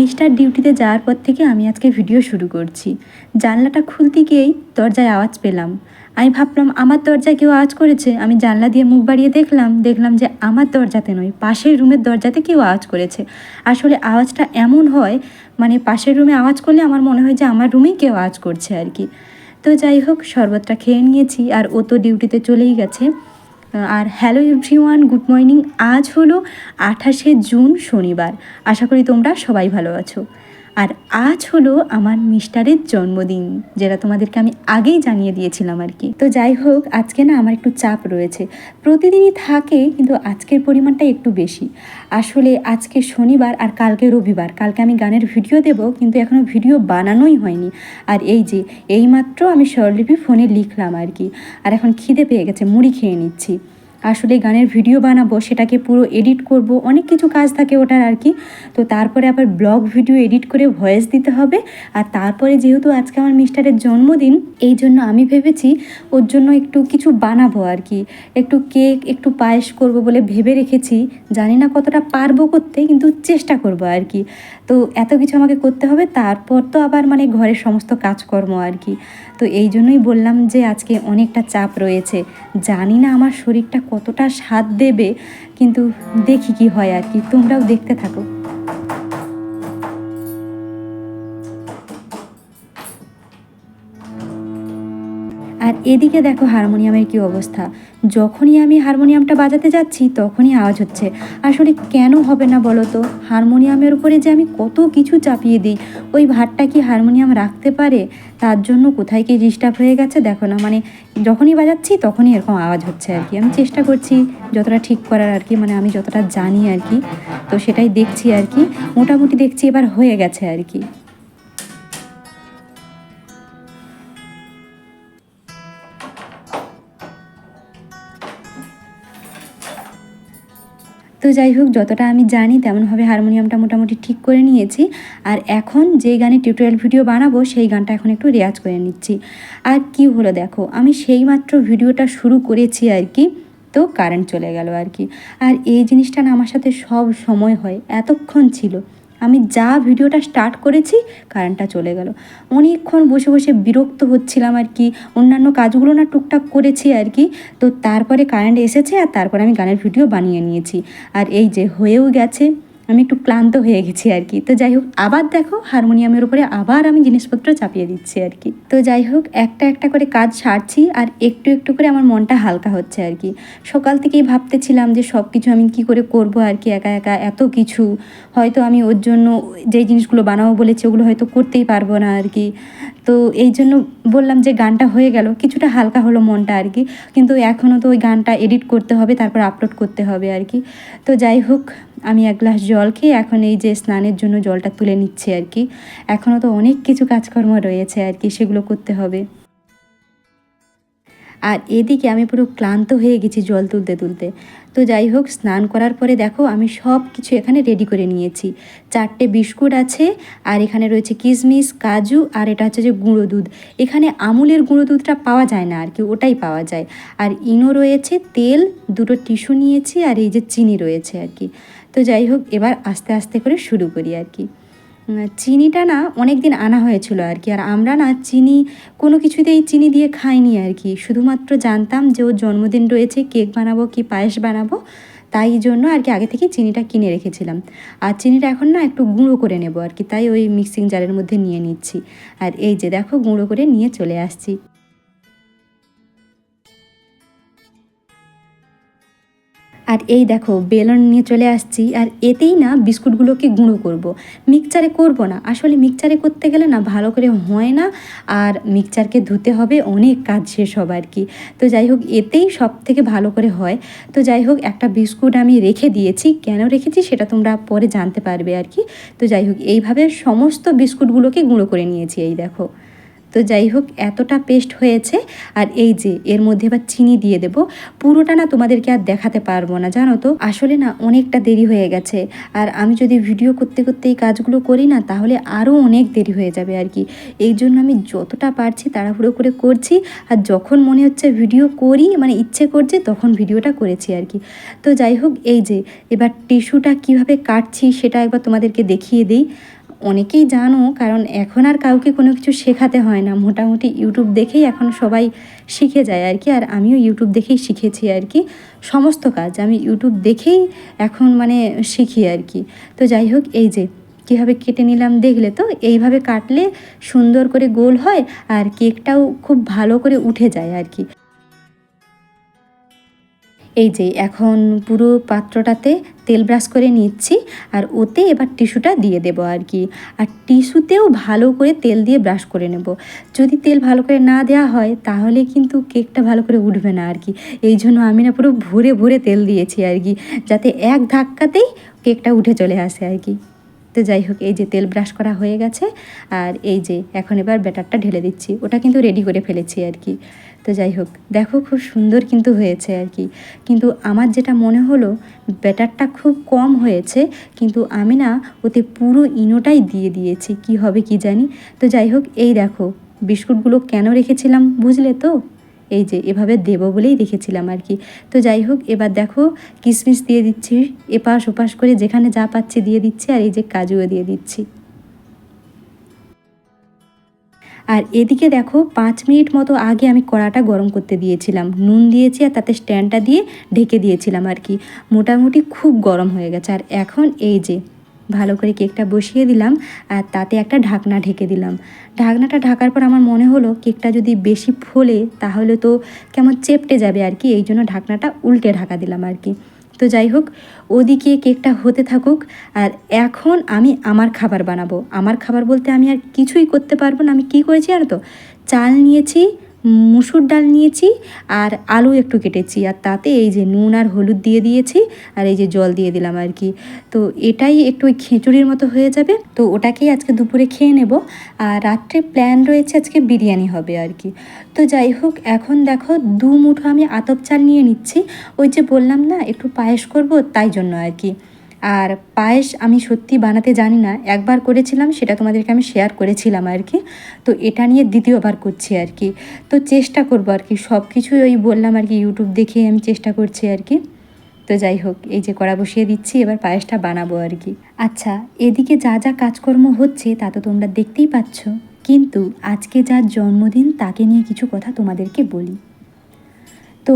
Mister ডিউটিতে যাওয়ার পর থেকে আমি আজকে ভিডিও শুরু করছি। জানলাটা খুলতে গিয়েই দরজায় আওয়াজ পেলাম। আমি ভাবলাম, আমার দরজায় কেউ আওয়াজ করেছে? আমি জানলা দিয়ে মুখ বাড়িয়ে দেখলাম দেখলাম যে আমার দরজাতে নয়, পাশের রুমের দরজাতে কেউ আওয়াজ করেছে। আসলে আওয়াজটা এমন হয় মানে পাশের রুমে আওয়াজ করলে আমার মনে হয় যে আমার রুমেই কেউ আওয়াজ করছে আর কি। তো যাই হোক, শরবতটা খেয়ে নিয়েছি আর ও তো ডিউটিতে চলেই গেছে। আর হ্যালো এভরিওয়ান, গুড মর্নিং। আজ হলো আঠাশে জুন শনিবার। আশা করি তোমরা সবাই ভালো আছো। আর আজ হলো আমার মিস্টারের জন্মদিন, যেটা তোমাদেরকে আমি আগেই জানিয়ে দিয়েছিলাম আর কি। তো যাই হোক, আজকে না আমার একটু চাপ রয়েছে। প্রতিদিনই থাকে, কিন্তু আজকের পরিমাণটা একটু বেশি। আসলে আজকে শনিবার আর কালকে রবিবার। কালকে আমি গানের ভিডিও দেব, কিন্তু এখনও ভিডিও বানানোই হয়নি। আর এই যে, এইমাত্র আমি স্বরলিপি ফোনে লিখলাম আর কি। আর এখন খিদে পেয়ে গেছে, মুড়ি খেয়ে নিচ্ছি। আসলে গানের ভিডিও বানাবো, সেটাকে পুরো এডিট করব, অনেক কিছু কাজ থাকে ওটার আর কি। তো তারপরে আবার ব্লগ ভিডিও এডিট করে ভয়েস দিতে হবে। আর তারপরে যেহেতু আজকে আমার মিস্টারের জন্মদিন, এই জন্য আমি ভেবেছি ওর জন্য একটু কিছু বানাবো আর কি। একটু কেক, একটু পায়েস করব বলে ভেবে রেখেছি। জানি না কতটা পারব করতে, কিন্তু চেষ্টা করব আর কি। তো এত কিছু আমাকে করতে হবে, তারপর তো আবার মানে ঘরের সমস্ত কাজকর্ম আর কি। তো এই জন্যই বললাম যে আজকে অনেকটা চাপ রয়েছে। জানি না আমার শরীরটা কতটা স্বাদ দেবে, কিন্তু দেখি কি হয় আর কি। তোমরাও দেখতে থাকো। এদিকে দেখো হারমোনিয়ামের কি অবস্থা। যখনই আমি হারমোনিয়ামটা বাজাতে যাচ্ছি, তখনই আওয়াজ হচ্ছে। আসলে কেন হবে না বলো তো? হারমোনিয়ামের উপরে যে আমি কত কিছু চাপিয়ে দিই, ওই ভারটা কি হারমোনিয়াম রাখতে পারে? তার জন্য কোথায় কি ডিস্টার্ব হয়ে গেছে দেখো না। মানে যখনই বাজাচ্ছি, তখনই এরকম আওয়াজ হচ্ছে আর কি। আমি চেষ্টা করছি যতটা ঠিক করার আর কি মানে আমি যতটা জানি আর কি, তো সেটাই দেখছি আর কি। মোটামুটি দেখছি এবার হয়ে গেছে আর কি। তো যাই হোক, যতটা আমি জানি তেমনভাবে হারমোনিয়ামটা মোটামুটি ঠিক করে নিয়েছি। আর এখন যেই গানে টিউটোরিয়াল ভিডিও বানাবো, সেই গানটা এখন একটু রেয়াজ করে নিচ্ছি। আর কি হলো দেখো, আমি সেই মাত্র ভিডিওটা শুরু করেছি আর কি, তো কারেন্ট চলে গেল আর কি। আর এই জিনিসটা না আমার সাথে সব সময় হয়, এতক্ষণ ছিল। আমি যা ভিডিওটা স্টার্ট করেছি কারেন্টটা চলে গেল। অনেকক্ষণ বসে বসে বিরক্ত হচ্ছিলাম আর কি, অন্যান্য কাজগুলো না টুকটাক করেছি আর কি। তো তারপরে কারেন্ট এসেছে আর তারপরে আমি গানের ভিডিও বানিয়ে নিয়েছি। আর এই যে হয়েও গেছে আমি একটু ক্লান্ত হয়ে গেছি আর কি। তো যাই হোক, আবার দেখো হারমোনিয়ামের উপরে আবার আমি জিনিসপত্র চাপিয়ে দিচ্ছি আর কি। তো যাই হোক, একটা একটা করে কাজ সারছি আর একটু একটু করে আমার মনটা হালকা হচ্ছে আর কি। সকাল থেকেই ভাবতেছিলাম যে সব কিছু আমি কি করে করব আর কি, একা একা এত কিছু। হয়তো আমি ওর জন্য যেই জিনিসগুলো বানাবো বলেছি, ওগুলো হয়তো করতেই পারব না আর কি। তো এই জন্য বললাম যে গানটা হয়ে গেল, কিছুটা হালকা হলো মনটা আর কি। কিন্তু এখনও তো ওই গানটা এডিট করতে হবে, তারপর আপলোড করতে হবে আর কি। তো যাই হোক আমি এক গ্লাস জল খেয়ে এখন এই যে স্নানের জন্য জলটা তুলে নিচ্ছি আর কি। এখনও তো অনেক কিছু কাজকর্ম রয়েছে আর কি, সেগুলো করতে হবে। আর এদিকে আমি পুরো ক্লান্ত হয়ে গেছি জল তুলতে তুলতে। তো যাই হোক, স্নান করার পরে দেখো আমি সব কিছু এখানে রেডি করে নিয়েছি। চারটে বিস্কুট আছে, আর এখানে রয়েছে কিশমিশ, কাজু, আর এটা হচ্ছে যে গুঁড়ো দুধ। এখানে আমুলের গুঁড়ো দুধটা পাওয়া যায় না আর কি, ওটাই পাওয়া যায়। আর ইনো রয়েছে, তেল, দুটো টিস্যু নিয়েছি, আর এই যে চিনি রয়েছে আর কি। তো যাই হোক, এবার আস্তে আস্তে করে শুরু করি আর কি। চিনিটা না অনেক দিন আনা হয়েছিল আর কি, আর আমরা না চিনি, কোনো কিছুতেই চিনি দিয়ে খাইনি আর কি। শুধুমাত্র জানতাম যে ওর জন্মদিন রয়েছে, কেক বানাবো কি পায়েস বানাবো, তাই জন্য আর কি আগে থেকে চিনিটা কিনে রেখেছিলাম। আর চিনিটা এখন না একটু গুঁড়ো করে নেব আর কি, তাই ওই মিক্সিং জারের মধ্যে নিয়ে নিচ্ছি। আর এই যে দেখো, গুঁড়ো করে নিয়ে চলে আসছি। আর এই দেখো, বেলন নিয়ে চলে আসছি, আর এতেই না বিস্কুটগুলোকে গুঁড়ো করব। মিক্সচারে করব না। আসলে মিক্সচারে করতে গেলে না ভালো করে হয় না, আর মিক্সচারকে ধুতে হবে, অনেক কাজ শেষ হবে আর কি। তো যাই হোক, এতেই সব থেকে ভালো করে হয়। তো যাই হোক, একটা বিস্কুট আমি রেখে দিয়েছি। কেন রেখেছি সেটা তোমরা পরে জানতে পারবে আর কি। তো যাই হোক, এইভাবে সমস্ত বিস্কুটগুলোকে গুঁড়ো করে নিয়েছি, এই দেখো। তো যাই হোক, এতটা পেস্ট হয়েছে। আর এই যে, এর মধ্যে এবার চিনি দিয়ে দেব। পুরোটা না তোমাদেরকে আর দেখাতে পারব না, জানো তো? আসলে না অনেকটা দেরি হয়ে গেছে। আর আমি যদি ভিডিও করতে করতে এই কাজগুলো করি না, তাহলে আরও অনেক দেরি হয়ে যাবে আর কি। এই জন্য আমি যতটা পারছি তাড়াহুড়ো করে করছি। আর যখন মনে হচ্ছে ভিডিও করি মানে ইচ্ছে করছে, তখন ভিডিওটা করেছি আর কি। তো যাই হোক, এই যে, এবার টিস্যুটা কীভাবে কাটছি সেটা একবার তোমাদেরকে দেখিয়ে দিই। অনেকেই জানো, কারণ এখন আর কাউকে কোনো কিছু শেখাতে হয় না। মোটামুটি ইউটিউব দেখেই এখন সবাই শিখে যায় আর কি, আর আমিও ইউটিউব দেখেই শিখেছি আর কি। সমস্ত কাজ আমি ইউটিউব দেখেই এখন মানে শিখি আর কি। তো যাই হোক, এই যে কীভাবে কেটে নিলাম দেখলে তো, এইভাবে কাটলে সুন্দর করে গোল হয় আর কেকটাও খুব ভালো করে উঠে যায় আর কি। এই যে এখন পুরো পাত্রটাতে তেল ব্রাশ করে নিচ্ছি আর ওতে এবার টিস্যুটা দিয়ে দেব আর কি। আর টিস্যুতেও ভালো করে তেল দিয়ে ব্রাশ করে নেব। যদি তেল ভালো করে না দেওয়া হয় তাহলে কিন্তু কেকটা ভালো করে উঠবে না আর কি। এই জন্য আমি না পুরো ভরে ভরে তেল দিয়েছি আর কি, যাতে এক ধাক্কাতেই কেকটা উঠে চলে আসে আর কি। তো যাই হোক, এই যে তেল ব্রাশ করা হয়ে গেছে, আর এই যে এখন এবার ব্যাটারটা ঢেলে দিচ্ছি। ওটা কিন্তু রেডি করে ফেলেছি আর কি। তো যাই হোক, দেখো খুব সুন্দর কিন্তু হয়েছে আর কি। কিন্তু আমার যেটা মনে হলো, ব্যাটারটা খুব কম হয়েছে, কিন্তু আমি না ওতে পুরো ইনোটাই দিয়ে দিয়েছি, কি হবে কি জানি। তো যাই হোক, এই দেখো, বিস্কুটগুলো কেন রেখেছিলাম, বুঝলে তো? এই যে এভাবে দেবো বলেই রেখেছিলাম আর কি। তো যাই হোক, এবার দেখো কিশমিশ দিয়ে দিচ্ছি, এপাশ ওপাশ করে যেখানে যা পাচ্ছি দিয়ে দিচ্ছি আর এই যে কাজুও দিয়ে দিচ্ছি। আর এদিকে দেখো পাঁচ মিনিট মতো আগে আমি কড়াটা গরম করতে দিয়েছিলাম। নুন দিয়েছি আর তাতে স্ট্যান্ডটা দিয়ে ঢেকে দিয়েছিলাম আর কি। মোটামুটি খুব গরম হয়ে গেছে। আর এখন এই যে ভালো করে কেকটা বসিয়ে দিলাম আর তাতে একটা ঢাকনা ঢেকে দিলাম। ঢাকনাটা ঢাকার পর আমার মনে হলো কেকটা যদি বেশি ফোলে তাহলে তো কেমন চেপটে যাবে আর কি, এই জন্য ঢাকনাটা উল্টে ঢাকা দিলাম আর কি। তো যাই হোক, ওদিকে কেকটা হতে থাকুক আর এখন আমি আমার খাবার বানাবো। আমার খাবার বলতে আমি আর কিছুই করতে পারব না, আমি কী করেছি আর তো? চাল নিয়েছি মুসুর ডাল নিয়েছি আর আলু একটু কেটেছি। আর তাতে এই যে নুন আর হলুদ দিয়ে দিয়েছি আর এই যে জল দিয়ে দিলাম আর কি। তো এটাই একটু ওই খিচুড়ির মতো হয়ে যাবে। তো ওটাকেই আজকে দুপুরে খেয়ে নেব। আর রাত্রে প্ল্যান রয়েছে আজকে বিরিয়ানি হবে আর কি। তো যাই হোক, এখন দেখো দু মুঠো আমি আতপ চাল নিয়ে নিচ্ছি। ওই যে বললাম না, একটু পায়েস করব তাই জন্য আর কি। আর পায়েস আমি সত্যি বানাতে জানি না, একবার করেছিলাম, সেটা তোমাদেরকে আমি শেয়ার করেছিলাম আর কি। তো এটা নিয়ে দ্বিতীয়বার করছি আর কি। তো চেষ্টা করব আর কি সব কিছুই ওই বললাম আর কি ইউটিউব দেখে আমি চেষ্টা করছি আর কি। তো যাই হোক, এই যে কড়া বসিয়ে দিচ্ছি, এবার পায়েসটা বানাবো আর কি। আচ্ছা এদিকে যা যা কাজকর্ম হচ্ছে, তা তো তোমরা দেখতেই পাচ্ছ। কিন্তু আজকে যার জন্মদিন, তাকে নিয়ে কিছু কথা তোমাদেরকে বলি। তো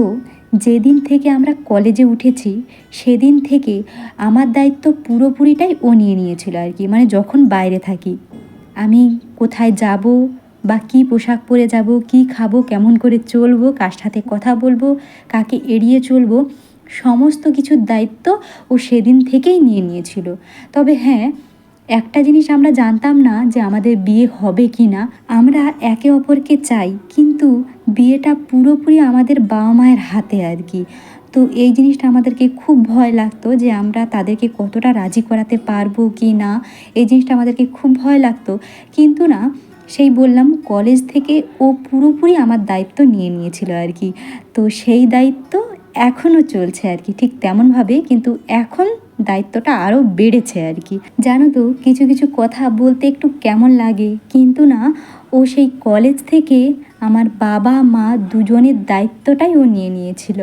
যেদিন থেকে আমরা কলেজে উঠেছি, সেদিন থেকে আমার দায়িত্ব পুরোপুরিটাই ও নিয়ে নিয়েছিল আর কি মানে যখন বাইরে থাকি। আমি কোথায় যাব বা কী পোশাক পরে যাব, কি খাব, কেমন করে চলবো, কার সাথে কথা বলব, কাকে এড়িয়ে চলবো, সমস্ত কিছুর দায়িত্ব ও সেদিন থেকেই নিয়ে নিয়েছিল। তবে হ্যাঁ একটা জিনিস আমরা জানতাম না যে আমাদের বিয়ে হবে কি না, আমরা একে অপরকে চাই, কিন্তু বিয়েটা পুরোপুরি আমাদের বাবা মায়ের হাতে আর কি। তো এই জিনিসটা আমাদেরকে খুব ভয় লাগতো যে আমরা তাদেরকে কতটা রাজি করাতে পারব কি না, এই জিনিসটা আমাদেরকে খুব ভয় লাগতো। কিন্তু না, সেই বললাম কলেজ থেকে ও পুরোপুরি আমার দায়িত্ব নিয়ে নিয়েছিল আর কি। তো সেই দায়িত্ব এখনও চলছে আর কি, ঠিক তেমনভাবে, কিন্তু এখন দায়িত্বটা আরও বেড়েছে আর কি। জানো তো, কিছু কিছু কথা বলতে একটু কেমন লাগে, কিন্তু না, ও সেই কলেজ থেকে আমার বাবা, মা দুজনের দায়িত্বটাই ও নিয়ে নিয়েছিল।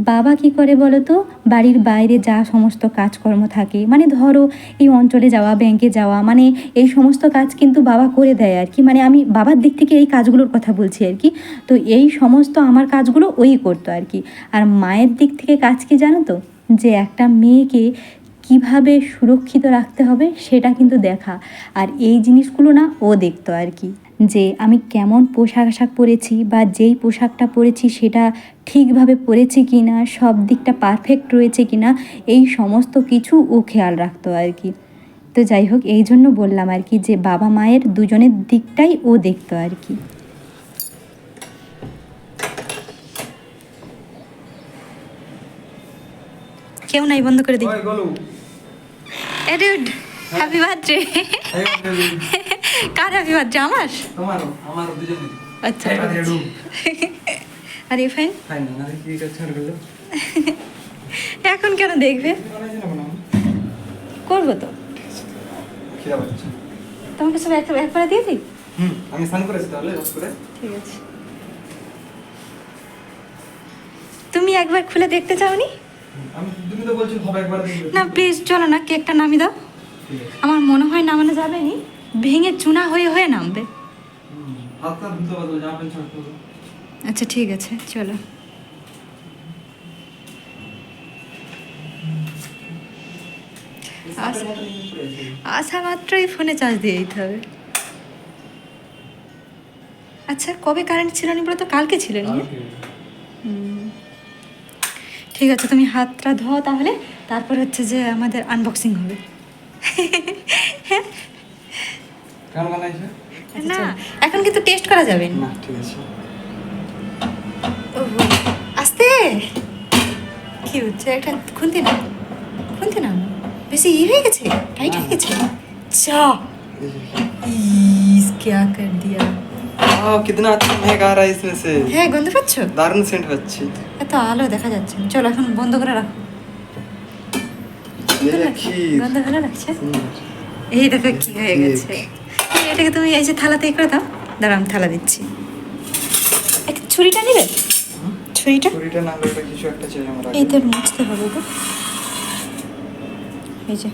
বাবা কি করে বলো তো, বাড়ির বাইরে যা সমস্ত কাজকর্ম থাকে মানে ধরো এই অঞ্চলে যাওয়া ব্যাংকে যাওয়া মানে এই সমস্ত কাজ কিন্তু বাবা করে দেয় আর কি মানে আমি বাবার দিক থেকে এই কাজগুলোর কথা বলছি আর কি। তো এই সমস্ত আমার কাজগুলো ওই করতো আর কি। আর মায়ের দিক থেকে কাজ কি জানো তো যে একটা মেয়েকে কীভাবে সুরক্ষিত রাখতে হবে সেটা কিন্তু দেখা। আর এই জিনিসগুলো না ও দেখতো আর কি। যে আমি কেমন পোশাক আশাক পরেছি বা যেই পোশাকটা পরেছি সেটা ঠিকভাবে পরেছি কি না সব দিকটা পারফেক্ট রয়েছে কি না এই সমস্ত কিছু ও খেয়াল রাখতো আর কি। তো যাই হোক, এই জন্য বললাম আর কি যে বাবা মায়ের দুজনের দিকটাই ও দেখতো আর কি। কেউ নাই বন্ধ করে দিই। ওই গলু। ডুড হ্যাপি বার্থডে কার হ্যাপি বার্থডে আমার? আচ্ছা বাদে আর ফাইন এখন কেন দেখবে? করব তো। তোমাকে সব এক একবারে দিয়ে দিই? আমি স্নান করেছি তাহলে ঠিক আছে। তুমি একবার খুলে দেখতে চাওনি? আমি তুমি তো বলছো হবে একবার না প্লিজ চলো না কেকটা নামিয়ে দাও। আমার মনে হয় নামানো যাবে নি ভেঙে চুনা হয়ে হয়ে নামবে। আচ্ছা ঠিক আছে চলো। আসা মাত্রই ফোনে চার্জ দিয়ে দিতে হবে। আচ্ছা কবে কারেন্ট ছিল নি বলো তো? কালকে ছিল নি? হুম। ঠিক আছে তুমি হাতটা ধোও তাহলে তারপর হচ্ছে যে আমাদের আনবক্সিং হবে কেমন বানাইছে না এখন কিন্তু টেস্ট করা যাবে না না ঠিক আছে ওহো, আস্তে কি হচ্ছে একটা খুনতে না খুনতে না বেশি ই হয়ে গেছে টাইট হয়ে গেছে চা ইস क्या कर दिया वाह कितना अच्छा महक आ रहा है इसमें से হ্যাঁ গন্ধ পাচ্ছ দারুণ সেন্ট হচ্ছে এত আলো দেখা যাচ্ছে না। চলো এখন বন্ধ করে রাখো ये देखी গন্ধ ভালো লাগছে সুন্দর এই দেখো কি হয়ে গেছে এই এটাকে তুমি এই যে থালাতে এ করে দাও দাঁড়া আমি থালা দিচ্ছি একটা ছুরিটা নিবে ছুরিটা ছুরিটা না হলে ওটা কিছু একটা চাই আমার এই আগে তো মুছতে হবে গো এই যে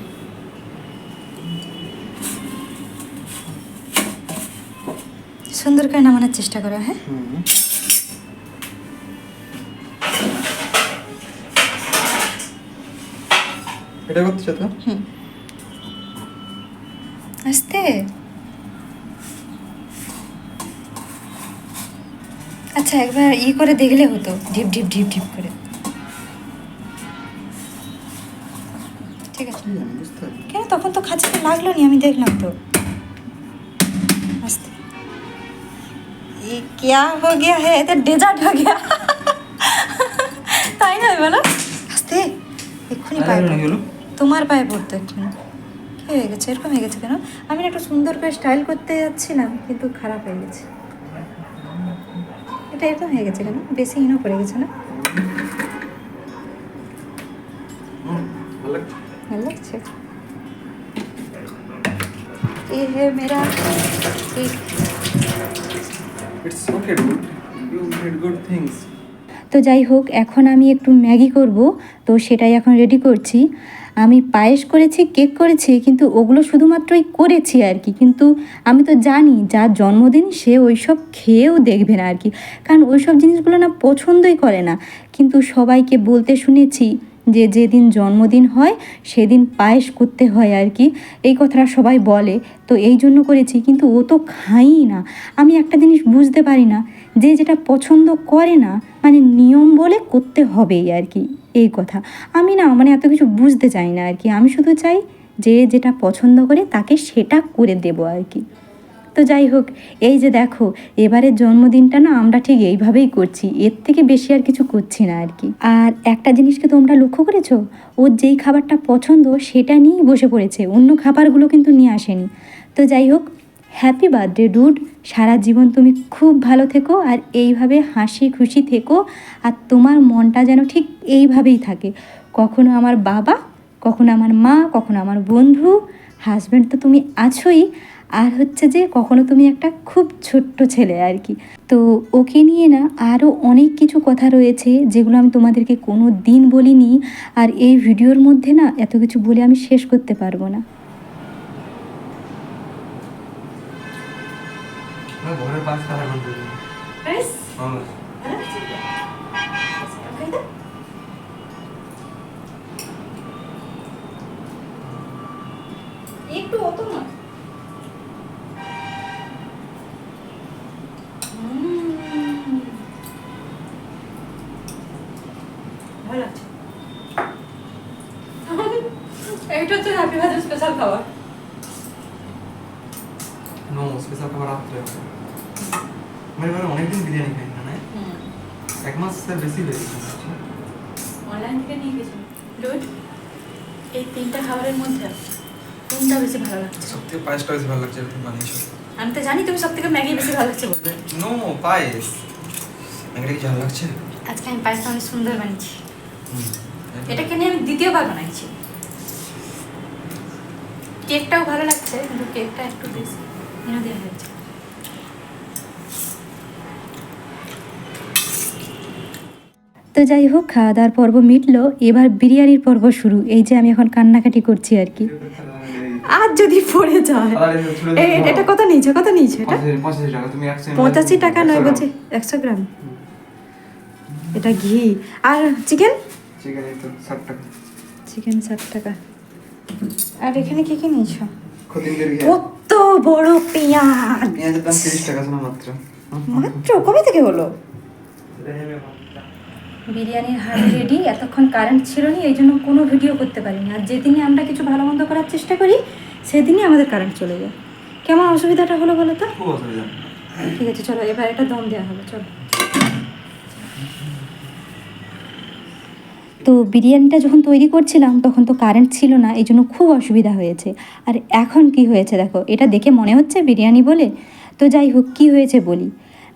সুন্দর করে নামানোর চেষ্টা করো হ্যাঁ? এটা করতেছো তো? হুম। আস্তে। আচ্ছা একবার ই করে দেখলে হতো ঢিপ ঢিপ ঢিপ ঢিপ করে। ঠিক আছে। কেন তখন তো খাঁচাতে লাগল নি আমি দেখলাম তো। क्या हो गया है तो डेजर्ट हो गया তাই না বলো আস্তে এক্ষুনি পায়ে আরে, পড়তো। হলো? তোমার পায়ে পড়তো এক্ষুনি কি হয়ে গেছে এরকম হয়ে গেছে কেন আমি না একটু সুন্দর করে স্টাইল করতে যাচ্ছিলাম কিন্তু খারাপ হয়ে গেছে এটা এরকম হয়ে গেছে কেন বেশি ইনো পড়ে গেছে না হুম, ভালো লাগছে ভালো লাগছে ये है मेरा एक it's okay you did good things তো যাই হোক, এখন আমি একটু ম্যাগি করব। তো সেটাই এখন রেডি করছি। আমি পায়েস করেছি, কেক করেছি, কিন্তু ওগুলো শুধুমাত্রই করেছি আর কি। কিন্তু আমি তো জানি, যার জন্মদিন সে ওইসব খেয়েও দেখবে না আর কি। কারণ ওইসব জিনিসগুলো না পছন্দই করে না। কিন্তু সবাইকে বলতে শুনেছি যে যেদিন জন্মদিন হয়, সেদিন পায়েস করতে হয় আর কি। এই কথাটা সবাই বলে। তো এই জন্য করেছি, কিন্তু ও তো খাই না। আমি একটা জিনিস বুঝতে পারি না, যে যেটা পছন্দ করে না মানে নিয়ম বলে করতে হবেই আর কি। এই কথা। আমি না মানে এত কিছু বুঝতে চাই না আর কি। আমি শুধু চাই, যে যেটা পছন্দ করে, তাকে সেটা করে দেবো আর কি। তো যাই হোক, এই যে দেখো, এবারের জন্মদিনটা না আমরা ঠিক এইভাবেই করছি, এর থেকে বেশি আর কিছু করছি না আর কি। আর একটা জিনিসকে তোমরা লক্ষ্য করেছ? ওর যেই খাবারটা পছন্দ, সেটা নিয়েই বসে পড়েছে, অন্য খাবারগুলো কিন্তু নিয়ে আসেনি। তো যাই হোক হ্যাপি বার্থডে ডুড সারা জীবন তুমি খুব ভালো থেকো আর এইভাবে হাসি খুশি থেকো আর তোমার মনটা যেন ঠিক এইভাবেই থাকে। কখনো আমার বাবা, কখনো আমার মা, কখনো আমার বন্ধু হাজব্যান্ড তো তুমি আছোই। আর হচ্ছে যে কখনো তুমি একটা খুব ছোট্ট ছেলে আর কি। তো ওকে নিয়ে না আরও অনেক কিছু কথা রয়েছে যেগুলো আমি তোমাদেরকে কোনো দিন বলিনি আর এই ভিডিওর মধ্যে না এত কিছু বলে আমি শেষ করতে পারব না। হ্যাঁ। একটু অত না ভালো লাগছে এইটা হচ্ছে হ্যাপি বার্থডে স্পেশাল খাবার নো স্পেশাল খাবার রাত্রে হবে আমি এবারে অনেকদিন বিরিয়ানি খাই না না এক বেশি গেছে। অনলাইন থেকে নিয়ে গেছি ডুড এই তিনটা খাবারের মধ্যে কোনটা বেশি ভালো লাগছে? সব থেকে পায়েসটা বেশি ভালো লাগছে তুমি বানিয়েছো আমি তো জানি তুমি সব থেকে ম্যাগি বেশি ভালো লাগছে বলবে। নো পায়েস। এটা কি ভালো লাগছে? আজকে আমি পায়েসটা অনেক সুন্দর বানিয়েছি। এটাকে নিয়ে আমি দ্বিতীয়বার বানাইছি। কেকটাও ভালো লাগছে কিন্তু কেকটা একটু বেশি হয়েছে তো যাই হোক খাওয়া দাওয়ার পর্ব মিটলো। এবার বিরিয়ানির পর্ব শুরু। এই যে আমি এখন কান্নাকাটি করছি আর কি। আর যদি পড়ে যায়। এটা কত নিয়েছো? কত নিয়েছো এটা? পঁচাশি টাকা। নয় বলছে একশো গ্রাম। এটা ঘি। আর চিকেন? চিকেন ষাট টাকা। চিকেন ষাট টাকা। আর এখানে কি কি নিয়েছো? কত বড় পেঁয়াজ। মাত্র। মাত্র? কবে থেকে হলো? বিরিয়ানির হাঁড়ি রেডি এতক্ষণ কারেন্ট ছিল না এই জন্য কোনো ভিডিও করতে পারিনি। আর যেদিনই আমরা কিছু ভালো মন্দ করার চেষ্টা করি সেদিনই আমাদের কারেন্ট চলে যায়। কেমন অসুবিধাটা হলো বলো তো? ঠিক আছে চলো এবার এটা দম দেওয়া হবে চলো। তো বিরিয়ানিটা যখন তৈরি করছিলাম তখন তো কারেন্ট ছিল না এই জন্য খুব অসুবিধা হয়েছে। আর এখন কি হয়েছে দেখো এটা দেখে মনে হচ্ছে বিরিয়ানি বলে? তো যাই হোক কী হয়েছে বলি।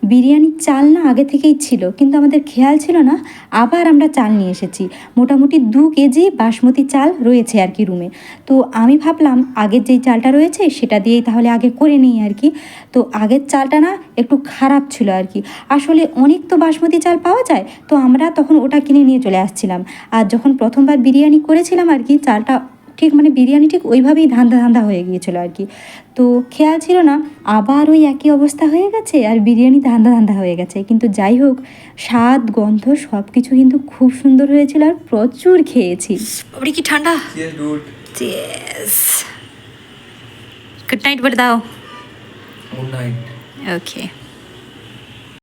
বিরিয়ানির চাল না আগে থেকেই ছিল, কিন্তু আমাদের খেয়াল ছিল না, আবার আমরা চাল নিয়ে এসেছি। মোটামুটি দু কেজি বাসমতি চাল রয়েছে আর কি রুমে। তো আমি ভাবলাম, আগের যেই চালটা রয়েছে, সেটা দিয়েই তাহলে আগে করে নিই আর কি। তো আগের চালটা না একটু খারাপ ছিল আর কি। আসলে অনেক তো বাসমতি চাল পাওয়া যায়, তো আমরা তখন ওটা কিনে নিয়ে চলে আসছিলাম। আর যখন প্রথমবার বিরিয়ানি করেছিলাম আর কি, চালটা ঠিক মানে বিরিয়ানি ঠিক ওইভাবেই ধান্দা ধান্দা হয়ে গিয়েছিল আর কি। তো খেয়াল ছিল না আবার ওই একই অবস্থা হয়ে গেছে আর বিরিয়ানি ধান্দা ধান্দা হয়ে গেছে। কিন্তু যাই হোক স্বাদ গন্ধ সব কিছু কিন্তু খুব সুন্দর হয়েছিল আর প্রচুর খেয়েছি। ওপরে কি ঠান্ডা. গুড নাইট বলে দাও। Good night okay